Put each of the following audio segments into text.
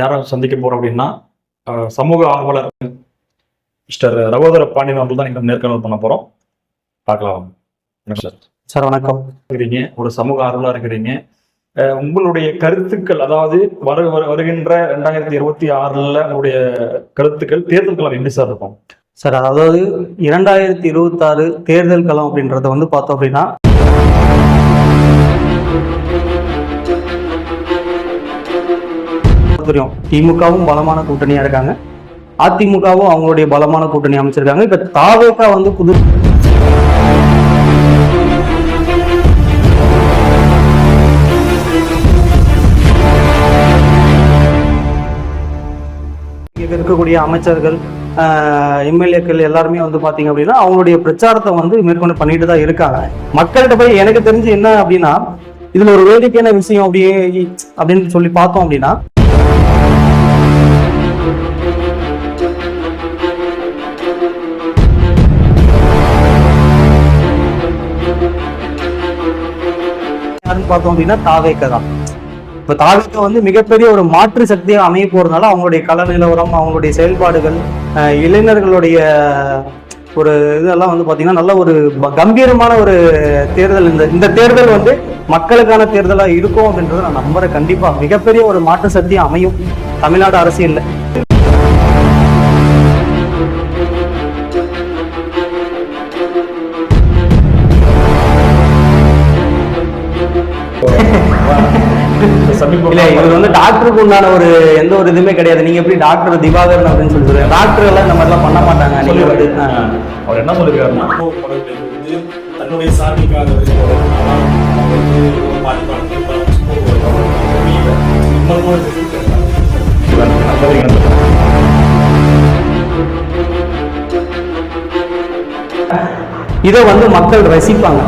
யாரை சந்திக்க போறோம் அப்படின்னா சமூக ஆர்வலர் மிஸ்டர் ரகோதர பாண்டியன் அவர்கள் தான் நீங்கள் நேர்காணல் பண்ண போறோம். பார்க்கலாம். சார் சார் வணக்கம். இருக்கிறீங்க ஒரு சமூக ஆர்வலா இருக்கிறீங்க. உங்களுடைய கருத்துக்கள் அதாவது வரு வரு- வருகின்ற ரெண்டாயிரத்தி இருபத்தி ஆறுல உங்களுடைய கருத்துக்கள் தேர்தல் களம் எப்படி சார் இருக்கும்? சார் அதாவது இரண்டாயிரத்தி இருபத்தாறு தேர்தல் களம் அப்படின்றத வந்து பார்த்தோம் அப்படின்னா புரியும் திமுகவும் பலமான கூட்டணியா இருக்காங்க. அதிமுகவும் அவங்களுடைய பலமான கூட்டணி அமைச்சிருக்காங்க. இப்ப தாவேக்கா வந்து புது இருக்கக்கூடிய அமைச்சர்கள் எம்எல்ஏக்கள் எல்லாருமே வந்து பாத்தீங்க அப்படின்னா அவங்களுடைய பிரச்சாரத்தை வந்து மேற்கொண்டு பண்ணிட்டு தான் இருக்காங்க. மக்கள்கிட்ட போய் எனக்கு தெரிஞ்சு என்ன அப்படின்னா இதுல ஒரு வேடிக்கையான விஷயம் அப்படியே அப்படின்னு சொல்லி பார்த்தோம் அப்படின்னா பார்த்தோம் அப்படின்னா தாவேக்க தான். இப்ப தாவேக்க வந்து மிகப்பெரிய ஒரு மாற்று சக்தியா அமைய போறதுனால அவங்களுடைய கள நிலவரம் அவங்களுடைய செயல்பாடுகள் அஹ், இளைஞர்களுடைய ஒரு இதெல்லாம் வந்து பாத்தீங்கன்னா நல்ல ஒரு கம்பீரமான ஒரு தேர்தல். இந்த இந்த தேர்தல் வந்து மக்களுக்கான தேர்தலா இருக்கும் அப்படின்றத நான் நம்புறேன். கண்டிப்பா மிகப்பெரிய ஒரு மாற்று சக்தி அமையும். தமிழ்நாடு அரசியலில் டாக்டருக்கு உண்டான ஒரு எந்த ஒரு இதுவுமே கிடையாது. நீங்க எப்படி டாக்டர் திவாகரன் அப்படின்னு சொல்லி சொல்றீங்க. டாக்டர் எல்லாம் இந்த மாதிரிலாம் பண்ண மாட்டாங்க. நீங்க. அவர் என்ன தன்னுடைய நம்புறீங்க இதை வந்து மக்கள் ரசிப்பாங்க.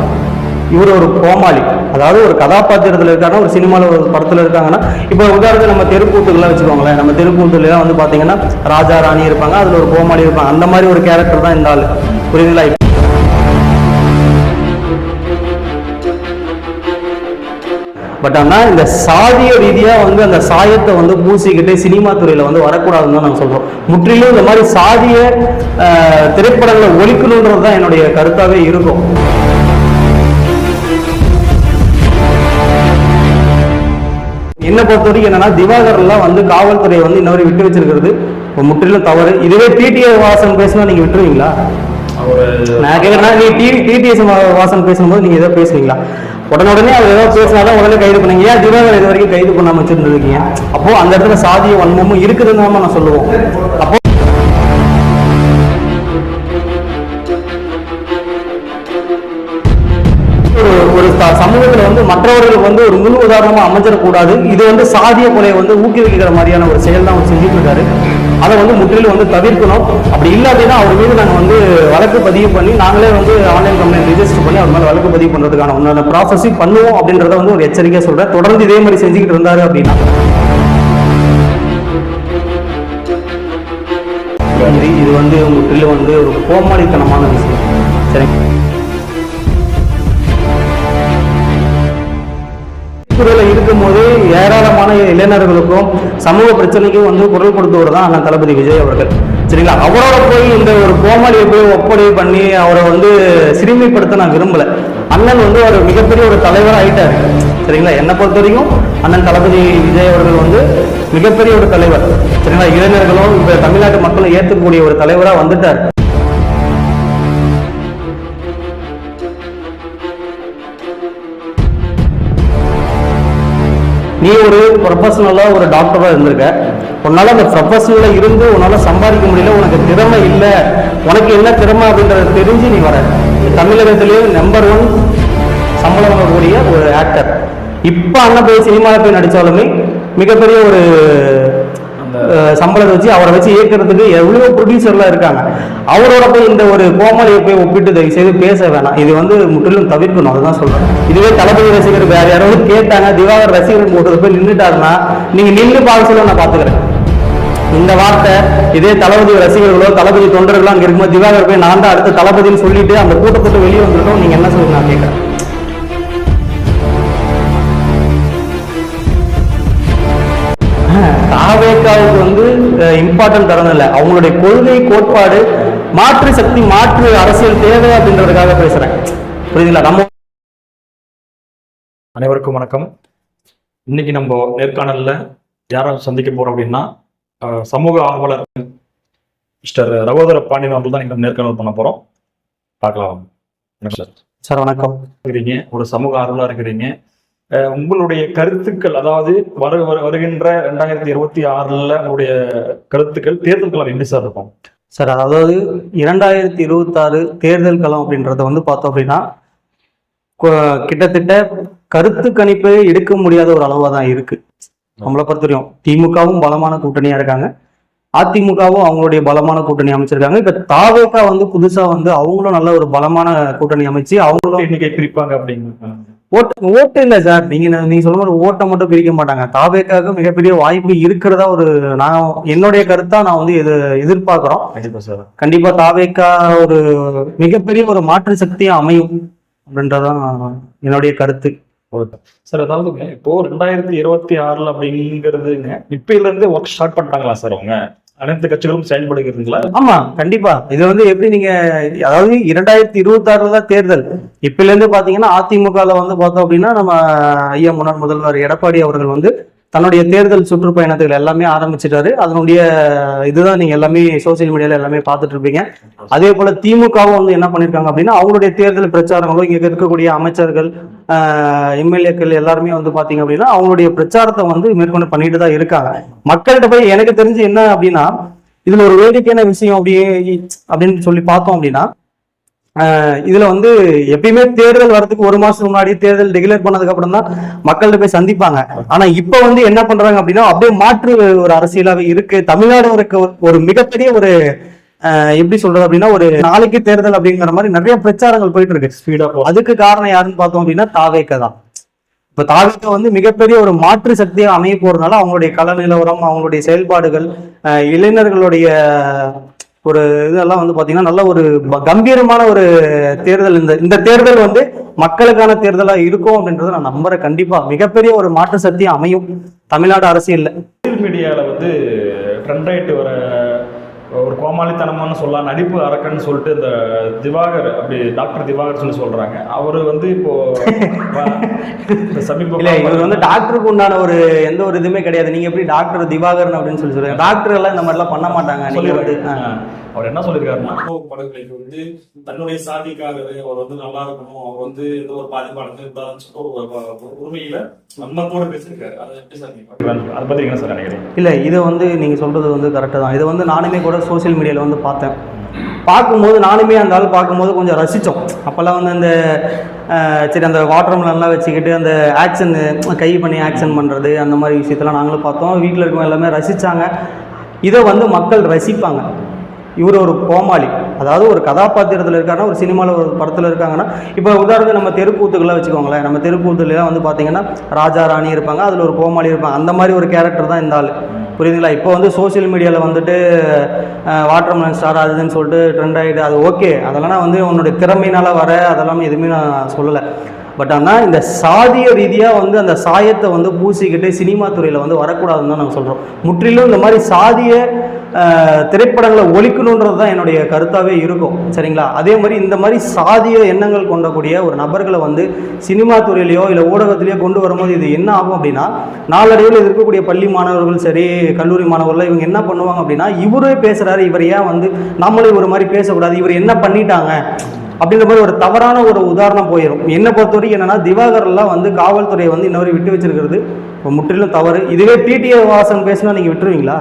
இவர் ஒரு கோமாளி. அதாவது ஒரு கதாபாத்திரத்தில் இருக்காங்கன்னா ஒரு சினிமாவில் ஒரு படத்தில் இருக்காங்கன்னா இப்போ உதாரணத்துக்கு நம்ம தெருக்கூத்துக்கெல்லாம் வச்சுக்கோங்களேன். நம்ம தெருக்கூத்துலாம் வந்து பார்த்தீங்கன்னா ராஜா ராணி இருப்பாங்க. அதில் ஒரு கோமாளி இருப்பாங்க. அந்த மாதிரி ஒரு கேரக்டர் தான் இந்த ஆள். புரியுதுங்களா? பட் ஆனால் இந்த சாதிய ரீதியாக வந்து அந்த சாயத்தை வந்து பூசிக்கிட்டு சினிமா துறையில் வந்து வரக்கூடாதுன்னு தான் நாங்கள் சொல்கிறோம் முற்றிலும் இந்த மாதிரி சாதிய ஆஹ், திரைப்படங்களை ஒழிக்கணுன்றது தான் என்னுடைய கருத்தாகவே இருக்கும். என்னை பொறுத்த வரைக்கும் என்னன்னா திவாகர்லாம் வந்து காவல்துறையை வந்து இன்னொரு விட்டு வச்சிருக்கிறது. இப்போ முற்றிலும் தவறு. இதுவே டிடிஏ வாசன் பேசினா நீங்க விட்டுருவீங்களா? நான் கேட்கறேன்னா நீ டி டிடிஎஸ் வாசன் பேசும்போது நீங்க ஏதோ பேசுவீங்களா? உடனே அவர் ஏதோ பேசினாதான் உடனே கைது பண்ணீங்க ஏன் திவாகர் இது வரைக்கும் கைது பண்ணாம வச்சிருந்துருக்கீங்க? அப்போ அந்த இடத்துல சாதிய வன்மமும் இருக்குதுன்னு நான் சொல்லுவோம். அப்போ சமூகத்தில் வந்து மற்றவர்களுக்கு வந்து ஒரு முழு உதாரணமாக அமைஞ்சிடக்கூடாது. இது வந்து சாதிய கொலையை வந்து ஊக்குவிக்கிற மாதிரியான ஒரு செயல் தான் அவர் செஞ்சுட்டு இருக்காரு அதை வந்து முற்றிலும் வந்து தவிர்க்கணும். அப்படி இல்லை அப்படின்னா அவர் மீது நாங்கள் வந்து வழக்கு பதிவு பண்ணி நாங்களே வந்து ஆன்லைன் கம்ப்ளைண்ட் ரிஜிஸ்டர் பண்ணி அவர் மேலே வழக்கு பதிவு பண்ணுறதுக்கான உண்டான ப்ராசஸையும் பண்ணுவோம் அப்படின்றத வந்து ஒரு எச்சரிக்கையாக சொல்கிறேன் தொடர்ந்து இதே மாதிரி செஞ்சுக்கிட்டு இருந்தாரு அப்படின்னா. இது இது வந்து முற்றிலும் வந்து ஒரு கோமாளித்தனமான விஷயம். சரிங்க. துறையில இருக்கும்போது ஏராளமான இளைஞர்களுக்கும் சமூக பிரச்சனைக்கும் வந்து குரல் கொடுத்தவர் தான் அண்ணன் தளபதி விஜய் அவர்கள். சரிங்களா? அவரோட போய் இந்த ஒரு கோமாளியை போய் ஒப்படை பண்ணி அவரை வந்து சிறுமைப்படுத்த நான் விரும்பலை. அண்ணன் வந்து ஒரு மிகப்பெரிய ஒரு தலைவர் ஆயிட்டார். சரிங்களா? என்னை பொறுத்த வரைக்கும் அண்ணன் தளபதி விஜய் அவர்கள் வந்து மிகப்பெரிய ஒரு தலைவர். சரிங்களா? இளைஞர்களும் இப்போ தமிழ்நாட்டு மக்களும் ஏற்றக்கூடிய ஒரு தலைவராக வந்துட்டார். நீ ஒரு ப்ரொஃபஷனலாக ஒரு டாக்டராக இருந்திருக்க. உன்னால் அந்த ப்ரொஃபஷனில் இருந்து உன்னால் சம்பாதிக்க முடியல உனக்கு திறமை இல்லை. உனக்கு என்ன திறமை அப்படின்றத தெரிஞ்சு நீ வர. தமிழகத்திலேயே நம்பர் ஒன் சம்பளம் வரக்கூடிய ஒரு ஆக்டர் இப்போ அண்ணன் போய் சினிமாவில் போய் நடித்தாலுமே மிகப்பெரிய ஒரு சம்பளத்தை வச்சு அவரை வச்சு இயக்குறதுக்கு எவ்வளோ ப்ரொடியூசர்லாம் இருக்காங்க. அவரோட போய் இந்த ஒரு கோமாளியை போய் ஒப்பிட்டு தயவு செய்து பேச வேணாம். இது வந்து முற்றிலும் தவிர்க்கணும். அதுதான் சொல்றேன். இதுவே தளபதி ரசிகர் வேற யாராவது கேட்டாங்க திவாகர் ரசிகர் போட்டது போய் நின்றுட்டாருன்னா நீங்க நின்று பார்க்க சொல்ல நான் பார்த்துக்கிறேன். இந்த வார்த்தை இதே தளபதி ரசிகர்களோ தளபதி தொண்டர்களோ அங்கே இருக்கும்போது திவாகர் போய் நான் தான் அடுத்த தளபதின்னு சொல்லிட்டு அந்த கூட்டத்துக்கு வெளியே வந்துட்டோம். நீங்க என்ன சொல்லுங்க நான் கேட்கறேன். தாவேக்காவுக்கு வந்து இம்பார்ட்டன்ட் தரணும் இல்லை. அவங்களுடைய கொள்கை கோட்பாடு மாற்று சக்தி மாற்று அரசியல் தேவை அப்படின்றதுக்காக பேசுறேன். புரியுதுங்களா? நம்ம அனைவருக்கும் வணக்கம். இன்னைக்கு நம்ம நேர்காணல்ல யாரை சந்திக்க போறோம் அப்படின்னா சமூக ஆர்வலர் மிஸ்டர் ரகோதர பாண்டியன் அவர்கள் தான் இன்னைக்கு நேர்காணல் பண்ண போறோம். பார்க்கலாம். சார். சார் வணக்கம். இருக்கிறீங்க. ஒரு சமூக ஆர்வலா இருக்கிறீங்க. உங்களுடைய கருத்துக்கள் அதாவது வரு வரு- வருகின்ற ரெண்டாயிரத்தி இருபத்தி ஆறுல உங்களுடைய கருத்துக்கள் தேர்தல் களம் எப்படி சார் இருக்கும்? சார் அதாவது இரண்டாயிரத்தி இருபத்தாறு தேர்தல் களம் அப்படின்றத வந்து பார்த்தோம் அப்படின்னா கிட்டத்தட்ட கருத்து கணிப்பே எடுக்க முடியாத ஒரு அளவாக தான் இருக்கு. நம்மளை பொறுத்த வரையும் திமுகவும் பலமான கூட்டணியா இருக்காங்க. அதிமுகவும் அவங்களுடைய பலமான கூட்டணி அமைச்சிருக்காங்க. இப்ப தாவேக்கா வந்து புதுசா வந்து அவங்களும் நல்ல ஒரு பலமான கூட்டணி அமைச்சு அவங்களும் எண்ணிக்கை பிரிப்பாங்க அப்படிங்க ஓட்டு ஓட்டு இல்ல சார் நீங்க நீங்க சொல்ல மாதிரி ஓட்டை மட்டும் பிரிக்க மாட்டாங்க. தாவேக்காவுக்கு மிகப்பெரிய வாய்ப்பு இருக்கிறதா ஒரு நான் என்னுடைய கருத்தா நான் வந்து இது எதிர்பார்க்கிறோம். கண்டிப்பா சார் கண்டிப்பா தாவேக்கா ஒரு மிகப்பெரிய ஒரு மாற்று சக்தியா அமையும் அப்படின்றதான் என்னுடைய கருத்து. சார் அதாவதுங்க இப்போ ரெண்டாயிரத்தி இருபத்தி ஆறுல அப்படிங்கிறதுங்க இப்பையில இருந்தே ஒர்க் ஸ்டார்ட் பண்ணிட்டாங்களா சார் அவங்க? அனைத்து கட்சிகளும் செயல்படுகிறீங்களா ஆமா கண்டிப்பா. இது வந்து எப்படி நீங்க அதாவது இரண்டாயிரத்தி இருபத்தி ஆறுல தான் தேர்தல். இப்பல இருந்து பாத்தீங்கன்னா அதிமுகல வந்து பார்த்தோம் அப்படின்னா நம்ம ஐயா முன்னாள் முதல்வர் எடப்பாடி அவர்கள் வந்து தன்னுடைய தேர்தல் சுற்றுப்பயணத்துகள் எல்லாமே ஆரம்பிச்சிட்டாரு. அதனுடைய இதுதான் நீங்க எல்லாமே சோசியல் மீடியால எல்லாமே பார்த்துட்டு இருப்பீங்க. அதே போல திமுகவும் வந்து என்ன பண்ணிருக்காங்க அப்படின்னா அவங்களுடைய தேர்தல் பிரச்சாரங்களும் இங்க இருக்கக்கூடிய அமைச்சர்கள் எம்எல்ஏக்கள் எல்லாருமே வந்து பாத்தீங்க அப்படின்னா அவங்களுடைய பிரச்சாரத்தை வந்து மேற்கொண்டு பண்ணிட்டு தான் இருக்காங்க. மக்கள்கிட்ட போய் எனக்கு தெரிஞ்சு என்ன அப்படின்னா இதுல ஒரு வேடிக்கையான விஷயம் அப்படியே அப்படின்னு சொல்லி பார்த்தோம் அப்படின்னா இதுல வந்து எப்பயுமே தேர்தல் வரதுக்கு ஒரு மாசத்துக்கு முன்னாடி தேர்தல் டிக்ளேர் பண்ணதுக்கு அப்புறம் தான் மக்கள்கிட்ட போய் சந்திப்பாங்க. ஆனா இப்ப வந்து என்ன பண்றாங்க அப்படின்னா அப்படியே மாற்று ஒரு அரசியலாவே இருக்கு. தமிழ்நாடு ஒரு மிகப்பெரிய ஒரு எப்படி சொல்றது அப்படின்னா ஒரு நாளைக்கு தேர்தல் அப்படிங்கிற மாதிரி நிறைய பிரச்சாரங்கள் போயிட்டு இருக்கு. ஸ்பீடா அதுக்கு காரணம் யாருன்னு பார்த்தோம் அப்படின்னா தாவேக்க தான். இப்ப தாவேக்க வந்து மிகப்பெரிய ஒரு மாற்று சக்தியா அமைய போறதுனால அவங்களுடைய கள நிலவரம் அவங்களுடைய செயல்பாடுகள் இளைஞர்களுடைய ஒரு இதெல்லாம் வந்து பாத்தீங்கன்னா நல்ல ஒரு கம்பீரமான ஒரு தேர்தல் இந்த இந்த தேர்தல் வந்து மக்களுக்கான தேர்தலா இருக்கும் அப்படின்றத நான் நம்புறேன். கண்டிப்பா மிகப்பெரிய ஒரு மாற்று சக்தியா அமையும். தமிழ்நாடு அரசியல்ல மீடியால வந்து ட்ரெண்ட் ஆயிட்டு வர ஒரு கோமாளித்தனமான்னு சொல்லலாம் நடிப்பு அரக்கன்னு சொல்லிட்டு இந்த திவாகர் அப்படி டாக்டர் திவாகர் சொல்லி சொல்றாங்க. அவரு வந்து இப்போ சமீப இவர் வந்து டாக்டருக்கு உண்டான ஒரு எந்த ஒரு இதுவுமே கிடையாது. நீங்க எப்படி டாக்டர் திவாகரன் அப்படின்னு சொல்லி சொல்றீங்க டாக்டர் எல்லாம் இந்த மாதிரி எல்லாம் பண்ண மாட்டாங்க. நீங்க. அவர் என்ன சொல்லியிருக்காருன்னா அப்போ படங்களுக்கு வந்து தன்னுடைய சாதிக்காகவே அவர் வந்து நல்லா இருக்கணும் அவர் வந்து ஏதோ ஒரு பாதிப்பாளர் இருந்தாலும் உரிமையில நம்ம கூட பேசியிருக்காரு. அதை எப்படி சார் நீங்க? அதை பத்தி என்ன சார் இல்லை இதை வந்து நீங்கள் சொல்கிறது வந்து கரெக்டாக தான். இதை வந்து நானுமே கூட சோஷியல் மீடியாவில் வந்து பார்த்தேன். பார்க்கும்போது நானுமே அந்த ஆள் பார்க்கும்போது கொஞ்சம் ரசித்தோம் அப்போல்லாம் வந்து அந்த சரி அந்த வாட்டர் மெலன்லாம் வச்சுக்கிட்டு அந்த ஆக்ஷன் கை பண்ணி ஆக்ஷன் பண்ணுறது அந்த மாதிரி விஷயத்தெல்லாம் நாங்களும் பார்த்தோம். வீட்டில் இருக்கவங்க எல்லாமே ரசித்தாங்க இதை வந்து மக்கள் ரசிப்பாங்க. இவர் ஒரு கோமாளி. அதாவது ஒரு கதாபாத்திரத்தில் இருக்காங்கன்னா ஒரு சினிமாவில் ஒரு படத்தில் இருக்காங்கன்னா இப்போ உதாரணத்துக்கு நம்ம தெருக்கூத்துக்கெல்லாம் வச்சுக்கோங்களேன். நம்ம தெருக்கூத்துலாம் வந்து பார்த்தீங்கன்னா ராஜா ராணி இருப்பாங்க. அதில் ஒரு கோமாளி இருப்பாங்க. அந்த மாதிரி ஒரு கேரக்டர் தான் இந்த ஆள். புரியுதுங்களா? இப்போ வந்து சோஷியல் மீடியாவில் வந்துட்டு வாட்டர் வாட்டர்மேன் ஸ்டார் அதுன்னு சொல்லிட்டு ட்ரெண்ட் ஆகிட்டு அது ஓகே அதெல்லாம் வந்து உன்னுடைய திறமையினால் வர அதெல்லாம் எதுவுமே நான் சொல்லலை. பட் ஆனால் இந்த சாதிய ரீதியாக வந்து அந்த சாயத்தை வந்து பூசிக்கிட்டு சினிமா துறையில் வந்து வரக்கூடாதுன்னு தான் நாங்கள் சொல்கிறோம் முற்றிலும் இந்த மாதிரி சாதிய திரைப்படங்களை ஒழிக்கணுன்றது தான் என்னுடைய கருத்தாகவே இருக்கும் சரிங்களா? அதே மாதிரி இந்த மாதிரி சாதிய எண்ணங்கள் கொண்டக்கூடிய ஒரு நபர்களை வந்து சினிமா துறையிலையோ இல்லை ஊடகத்திலேயோ கொண்டு வரும்போது இது என்ன ஆகும் அப்படின்னா நாளடைவில் இருக்கக்கூடிய பள்ளி மாணவர்கள் சரி கல்லூரி மாணவர்கள் இவங்க என்ன பண்ணுவாங்க அப்படின்னா இவரே பேசுகிறாரு இவர் ஏன் வந்து நம்மளும் ஒரு மாதிரி பேசக்கூடாது இவர் என்ன பண்ணிட்டாங்க அப்படின்ற மாதிரி ஒரு தவறான ஒரு உதாரணம் போயிடும் என்னை பொறுத்தவரைக்கும் என்னென்னா என்னன்னா திவாகர்லாம் வந்து காவல்துறையை வந்து இன்னொரு விட்டு வச்சிருக்கிறது முற்றிலும் தவறு. இதுவே டிடிஏ வாசன் பேசினா நீங்கள் விட்டுருவீங்களா?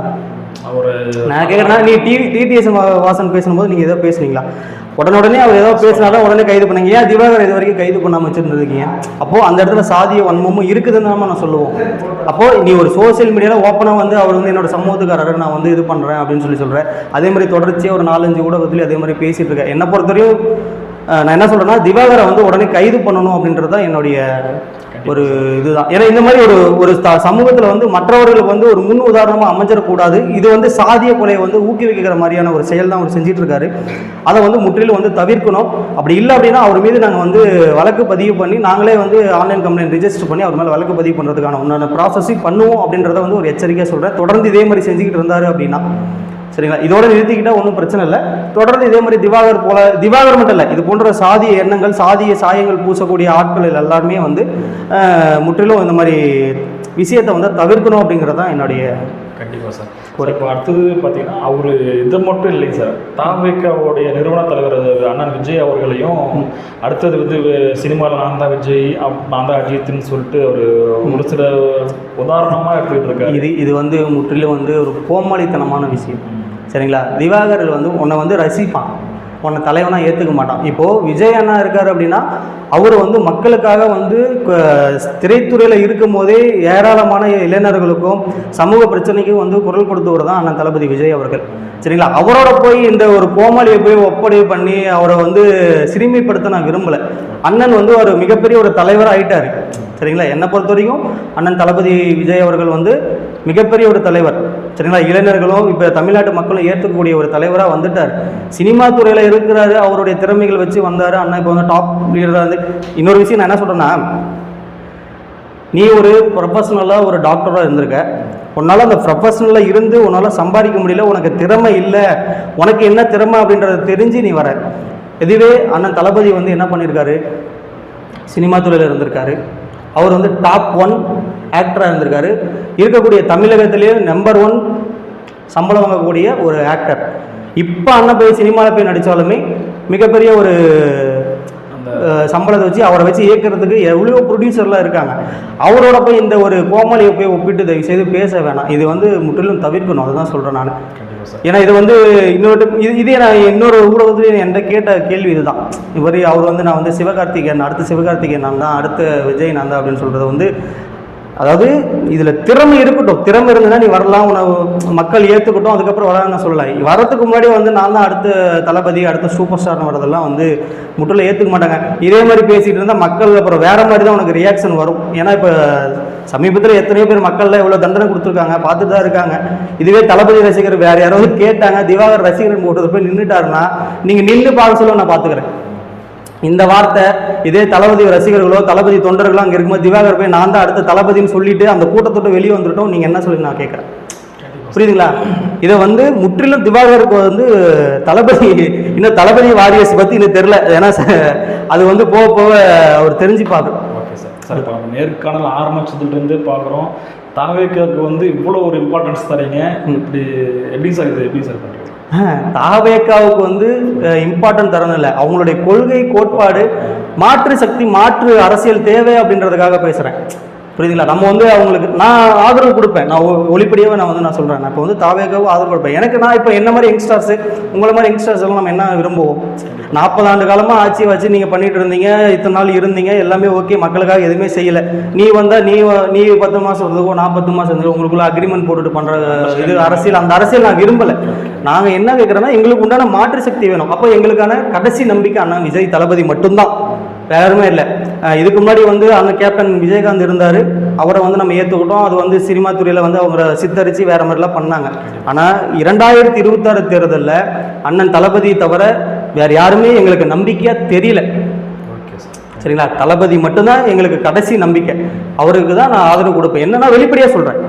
அவரு நான் கேட்குறேன்னா நீ டிவி டிடிஎஸ் வாசன் பேசும்போது நீங்க ஏதோ பேசுனீங்களா? உடனே அவர் ஏதோ பேசினாலும் உடனே கைது பண்ணீங்க. ஏன் திவாகர் இது வரைக்கும் கைது பண்ணாம வச்சிருந்துருக்கீங்க அப்போ அந்த இடத்துல சாதிய வன்மமும் இருக்குதுன்னு நம்ம நான் சொல்லுவோம். அப்போ நீ ஒரு சோஷியல் மீடியாவில் ஓப்பனாக வந்து அவர் வந்து என்னோட சமூகத்துக்காரர் நான் வந்து இது பண்றேன் அப்படின்னு சொல்லி சொல்றேன் அதே மாதிரி தொடர்ச்சியாக ஒரு நாலஞ்சு ஊடகத்துலேயும் அதே மாதிரி பேசிட்டு இருக்கேன். என்னை பொறுத்தவரையும் நான் என்ன சொல்றேன்னா திவாகரை வந்து உடனே கைது பண்ணணும் அப்படின்றது தான் என்னுடைய ஒரு இதுதான். ஏன்னா இந்த மாதிரி ஒரு ஒரு சமூகத்தில் வந்து மற்றவர்களுக்கு வந்து ஒரு முன் உதாரணமாக அமைஞ்சிடக்கூடாது. இது வந்து சாதிய கொலையை வந்து ஊக்குவிக்கிற மாதிரியான ஒரு செயல் தான் அவர் செஞ்சுட்டு இருக்காரு அதை வந்து முற்றிலும் வந்து தவிர்க்கணும். அப்படி இல்லை அப்படின்னா அவர் மீது நாங்கள் வந்து வழக்கு பதிவு பண்ணி நாங்களே வந்து ஆன்லைன் கம்ப்ளைண்ட் ரிஜிஸ்டர் பண்ணி அவர் மேலே வழக்கு பதிவு பண்ணுறதுக்கான உண்டான ப்ராசஸிங் பண்ணுவோம் அப்படின்றத வந்து ஒரு எச்சரிக்கையாக சொல்கிறேன் தொடர்ந்து இதே மாதிரி செஞ்சுக்கிட்டு இருந்தார் அப்படின்னா சரிங்களா? இதோட நிறுத்திக்கிட்டா ஒன்றும் பிரச்சனை இல்லை. தொடர்ந்து இதே மாதிரி திவாகர் போல திவாகர் மட்டும் இல்லை இது போன்ற சாதிய எண்ணங்கள் சாதிய சாயங்கள் பூசக்கூடிய ஆட்கள் எல்லாருமே வந்து முற்றிலும் இந்த மாதிரி விஷயத்தை வந்து தவிர்க்கணும் அப்படிங்கிறது தான் என்னுடைய கண்டிப்பாக சார். ஒரு இப்போ அடுத்தது பார்த்தீங்கன்னா அவர் இது மட்டும் இல்லைங்க சார். தாவேக்காவுடைய நிறுவன தலைவர் அண்ணன் விஜய் அவர்களையும் அடுத்தது வந்து சினிமாவில் நான் தான் விஜய் நான் தான் அஜித்னு சொல்லிட்டு ஒரு ஒரு சில உதாரணமாக எடுத்துக்கிட்டு இருக்காரு. இது இது வந்து முற்றிலும் வந்து ஒரு கோமாளித்தனமான விஷயம். சரிங்களா? திவாகர் வந்து உன்னை வந்து ரசிப்பான். உன்னை தலைவனாக ஏற்றுக்க மாட்டான். இப்போது விஜய் அண்ணா இருக்கார் அப்படின்னா அவர் வந்து மக்களுக்காக வந்து திரைத்துறையில் இருக்கும் போதே ஏராளமான இளைஞர்களுக்கும் சமூக பிரச்சனைக்கும் வந்து குரல் கொடுத்தவர் தான் அண்ணன் தளபதி விஜய் அவர்கள். சரிங்களா? அவரோட போய் இந்த ஒரு கோமாளியை போய் ஒப்படை பண்ணி அவரை வந்து சிறுமைப்படுத்த நான் விரும்பலை. அண்ணன் வந்து ஒரு மிகப்பெரிய ஒரு தலைவர் ஆயிட்டாரு. சரிங்களா? என்னை பொறுத்த வரைக்கும் அண்ணன் தளபதி விஜய் அவர்கள் வந்து மிகப்பெரிய ஒரு தலைவர். சரிங்களா? இளைஞர்களும் இப்போ தமிழ்நாட்டு மக்களும் ஏற்றுக்கக்கூடிய ஒரு தலைவராக வந்துட்டார். சினிமா துறையில் இருக்கிறாரு அவருடைய திறமைகள் வச்சு வந்தார். அண்ணா இப்போ வந்து டாப் லீடராக வந்து இன்னொரு விஷயம் நான் என்ன சொல்கிறேன்னா நீ ஒரு ப்ரொஃபஷனலாக ஒரு டாக்டராக இருந்திருக்க. உன்னால் அந்த ப்ரொஃபஷனலில் இருந்து உன்னால் சம்பாதிக்க முடியல உனக்கு திறமை இல்லை. உனக்கு என்ன திறமை அப்படின்றத தெரிஞ்சு நீ வர. இதுவே அண்ணன் தளபதி வந்து என்ன பண்ணியிருக்காரு சினிமா துறையில் இருந்திருக்காரு. அவர் வந்து டாப் ஒன் ஆக்டராக இருந்திருக்காரு. இருக்கக்கூடிய தமிழகத்திலேயே நம்பர் ஒன் சம்பளம் வாங்கக்கூடிய ஒரு ஆக்டர் இப்போ அண்ணன் போய் சினிமாவில் போய் நடித்தாலுமே மிகப்பெரிய ஒரு சம்பளத்தை வச்சு அவரை வச்சு இயக்குறதுக்கு எவ்வளோ ப்ரொடியூசர்லாம் இருக்காங்க. அவரோட போய் இந்த ஒரு கோமாளியை போய் ஒப்பிட்டு தயவு செய்து பேச வேணாம். இது வந்து முற்றிலும் தவிர்க்கணும். அதுதான் சொல்கிறேன் நான். ஏன்னா இது வந்து இன்னொரு இது இதே நான் இன்னொரு ஊடகத்துல என்கிட்ட கேட்ட கேள்வி இதுதான். இவர் அவர் வந்து நான் வந்து சிவகார்த்திகேயன் அடுத்த சிவகார்த்திகேயன் நான் தான் அடுத்த விஜய் நான் தான் அப்படின்னு சொல்கிறது வந்து அதாவது இதில் திறமை இருக்கட்டும். திறமை இருந்ததுன்னா நீ வரலாம் உன மக்கள் ஏற்றுக்கட்டும் அதுக்கப்புறம் வரலாம்னு நான் சொல்லலை. வரதுக்கு முன்னாடி வந்து நான் தான் அடுத்த தளபதி அடுத்த சூப்பர் ஸ்டார்னு வரதெல்லாம் வந்து முற்றிலும் ஏற்றுக்க மாட்டாங்க. இதே மாதிரி பேசிகிட்டு இருந்தால் மக்கள் அப்புறம் வேறு மாதிரி தான் உனக்கு ரியாக்ஷன் வரும். ஏன்னா இப்போ சமீபத்தில் எத்தனையோ பேர் மக்கள்லாம் இவ்வளோ தண்டனை கொடுத்துருக்காங்க பார்த்துட்டு தான் இருக்காங்க. இதுவே தளபதி ரசிகர் வேறு யாராவது கேட்டாங்க திவாகர் ரசிகர் போட்டது போய் நின்றுட்டாருன்னா நீங்கள் நின்று பார்க்க சொல்ல நான் பார்த்துக்கிறேன். இந்த வார்த்தை இதே தளபதி ரசிகர்களோ தளபதி தொண்டர்களோ அங்கே இருக்கும்போது திவாகர் போய் நான் தான் அடுத்த தளபதின்னு சொல்லிட்டு அந்த கூட்டத்தொட்டு வெளியே வந்துட்டோம் நீங்கள் என்ன சொல்லி நான் கேட்குறேன்? புரியுதுங்களா? இதை வந்து முற்றிலும் திவாகருக்கு வந்து தளபதி இன்னும் தளபதி வாரியஸ் பற்றி இன்னும் தெரில ஏன்னா அது வந்து போக போக அவர் தெரிஞ்சுப்பாரு ஓகே சார். சார் இப்போ நம்ம நேர்காணல் ஆரம்பிச்சதுலேருந்து பார்க்குறோம். தாவேக்காவுக்கு வந்து இவ்வளோ ஒரு இம்பார்ட்டன்ஸ் தரீங்க இப்படி எப்படி சார் இது எப்படி சார் பண்ணுறது தாவேக்காவுக்கு வந்து இம்பார்ட்டன்ட் தரணும் இல்லை. அவங்களுடைய கொள்கை கோட்பாடு மாற்று சக்தி மாற்று அரசியல் தேவை அப்படின்றதுக்காக பேசுகிறேன் புரியுதுங்களா? நம்ம வந்து அவங்களுக்கு நான் ஆதரவு கொடுப்பேன். நான் ஒ- நான் வந்து நான் சொல்கிறேன் நான் இப்போ வந்து தாவேக்காவும் ஆதரவு கொடுப்பேன். எனக்கு நான் இப்போ என்ன மாதிரி யங்ஸ்டர்ஸு உங்களை மாதிரி யங்ஸ்டர்ஸ் எல்லாம் நம்ம என்ன விரும்புவோம்? நாற்பது ஆண்டு காலமாக ஆட்சி வச்சு நீங்கள் பண்ணிட்டு இருந்தீங்க. இத்தனை நாள் இருந்தீங்க. எல்லாமே ஓகே மக்களுக்காக எதுவுமே செய்யலை. நீ வந்தால் நீ நீ பத்து மாதம் இருந்ததுக்கோ நான் பத்து மாதம் இருந்தது உங்களுக்குள்ள அக்ரிமெண்ட் போட்டுட்டு பண்ணுற இது அரசியல். அந்த அரசியல் நான் விரும்பலை. நாங்கள் என்ன கேட்குறோன்னா எங்களுக்கு உண்டான மாற்று சக்தி வேணும். அப்போ எங்களுக்கான கடைசி நம்பிக்கை அண்ணா விஜய் தளபதி மட்டும்தான். யாருமே இல்லை. இதுக்கு முன்னாடி வந்து அந்த கேப்டன் விஜயகாந்த் இருந்தார். அவரை வந்து நம்ம ஏற்றுக்கிட்டோம் அது வந்து சினிமா துறையில் வந்து அவங்க சித்தரித்து வேற மாதிரிலாம் பண்ணாங்க. ஆனால் இரண்டாயிரத்தி இருபத்தாறு தேர்தலில் அண்ணன் தளபதி தவிர வேற யாருமே எங்களுக்கு நம்பிக்கையாக தெரியல. சரிங்களா? தளபதி மட்டும்தான் எங்களுக்கு கடைசி நம்பிக்கை. அவருக்கு தான் நான் ஆதரவு கொடுப்பேன். என்னன்னா வெளிப்படையாக சொல்கிறேன்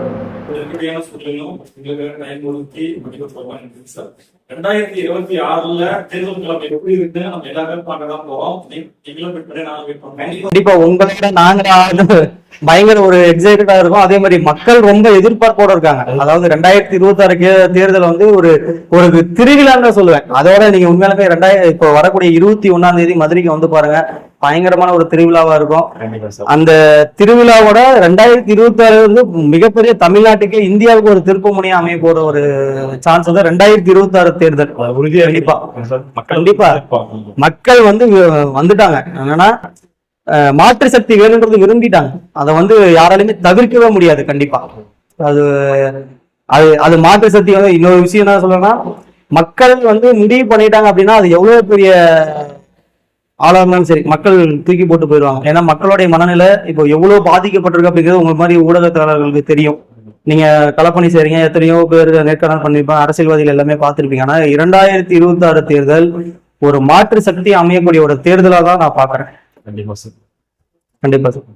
ரெண்டாயிரத்தி இருபத்தி ஆறுல தேர்தல் கிழமை எப்படி இருக்கு? நம்ம எல்லாருமே பார்க்க தான் போறோம். நீ- நீங்களும் வெயிட் பண்ணி நானும் வெயிட் பண்றேன் கண்டிப்பா உங்களோட நாங்க வந்து பயங்கர ஒரு எக்ஸைட்டடா இருக்கும். அதே மாதிரி மக்கள் ரொம்ப எதிர்பார்ப்போட இருக்காங்க. அதாவது ரெண்டாயிரத்தி இருபத்தி ஆறு தேர்தல் வந்து ஒரு ஒரு திருவிழான்னு சொல்லுவேன். அதோட நீங்க உண்மையாலுமே ரெண்டாயிரம் இப்போ வரக்கூடிய இருபத்தி ஒண்ணாம் தேதி மதுரைக்கு வந்து பாருங்க. பயங்கரமான ஒரு திருவிழாவா இருக்கும். அந்த திருவிழாவோட ரெண்டாயிரத்தி இருபத்தி ஆறு வந்து மிகப்பெரிய தமிழ்நாட்டுக்கே இந்தியாவுக்கு ஒரு திருப்பு முனையா அமைய போற ஒரு சான்ஸ் வந்து ரெண்டாயிரத்தி இருபத்தி ஆறு தேர்தல். கண்டிப்பா. கண்டிப்பா. மக்கள் வந்து வந்துட்டாங்க. என்னன்னா மாற்று சக்தி வேணுன்றது விரும்பிட்டாங்க. அதை வந்து யாராலையுமே தவிர்க்கவே முடியாது கண்டிப்பா. அது அது அது மாற்று சக்தி வந்து இன்னொரு விஷயம் என்ன சொல்லணும்னா மக்கள் வந்து முடிவு பண்ணிட்டாங்க அப்படின்னா அது எவ்வளவு பெரிய ஆளாக இருந்தாலும் சரி மக்கள் தூக்கி போட்டு போயிடுவாங்க. ஏன்னா மக்களுடைய மனநிலை இப்போ எவ்வளவு பாதிக்கப்பட்டிருக்கு அப்படிங்கிறது உங்க மாதிரி ஊடகத்தாளர்களுக்கு தெரியும். நீங்க களப்பணி செய்றீங்க எத்தனையோ பேர் நேர்காணல் பண்ணிருப்பாங்க அரசியல்வாதிகள் எல்லாமே பார்த்திருப்பீங்க. ஆனா இரண்டாயிரத்தி இருபத்தி ஆறு தேர்தல் ஒரு மாற்று சக்தி அமையக்கூடிய ஒரு தேர்தலா தான் நான் பாக்குறேன் கண்டிப்பா சார். கண்டிப்பா சார்.